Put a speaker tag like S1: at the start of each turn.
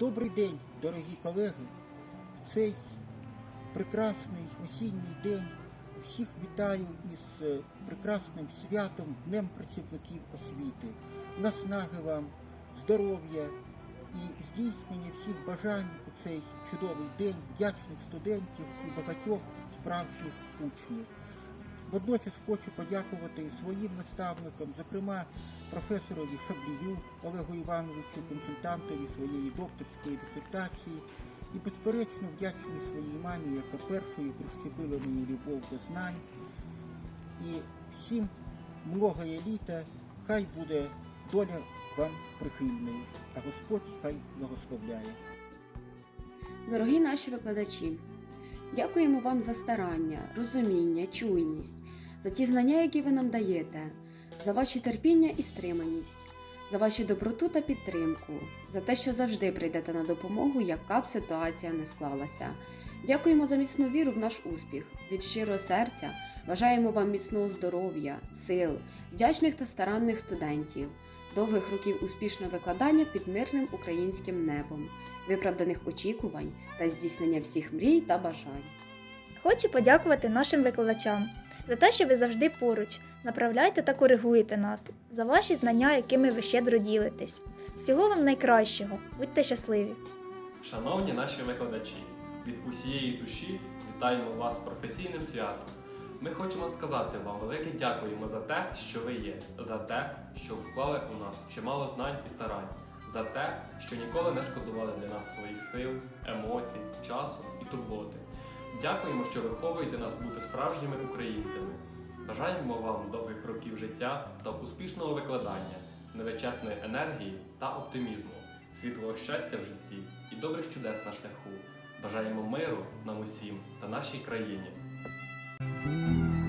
S1: Добрий день, дорогі колеги. В цей прекрасний осінній день всіх вітаю із е, прекрасним святом, Днем працівників освіти. Наснаги вам, здоров'я і здійснення всіх бажань у цей чудовий день, вдячних студентів і багатьох справжніх учнів. Водночас хочу подякувати своїм наставникам, зокрема професорові Шаблію Олегу Івановичу, консультантові своєї докторської дисертації, і безперечно вдячний своїй мамі, яка першою прищепила мені любов до знань. І всім многое літа, хай буде доля вам прихильною, а Господь хай благословляє.
S2: Дорогі наші викладачі, дякуємо вам за старання, розуміння, чуйність, за ті знання, які ви нам даєте, за ваші терпіння і стриманість, за вашу доброту та підтримку, за те, що завжди прийдете на допомогу, яка б ситуація не склалася. Дякуємо за міцну віру в наш успіх. Від щирого серця бажаємо вам міцного здоров'я, сил, вдячних та старанних студентів, довгих років успішного викладання під мирним українським небом, виправданих очікувань та здійснення всіх мрій та бажань.
S3: Хочу подякувати нашим викладачам за те, що ви завжди поруч, направляєте та коригуєте нас, за ваші знання, якими ви щедро ділитесь. Всього вам найкращого, будьте щасливі!
S4: Шановні наші викладачі, від усієї душі вітаємо вас з професійним святом. Ми хочемо сказати вам велике дякуємо за те, що ви є, за те, що вклали у нас чимало знань і старань, за те, що ніколи не шкодували для нас своїх сил, емоцій, часу і турботи. Дякуємо, що виховуєте нас бути справжніми українцями. Бажаємо вам довгих років життя та успішного викладання, невичерпної енергії та оптимізму, світлого щастя в житті і добрих чудес на шляху. Бажаємо миру нам усім та нашій країні. Thank you.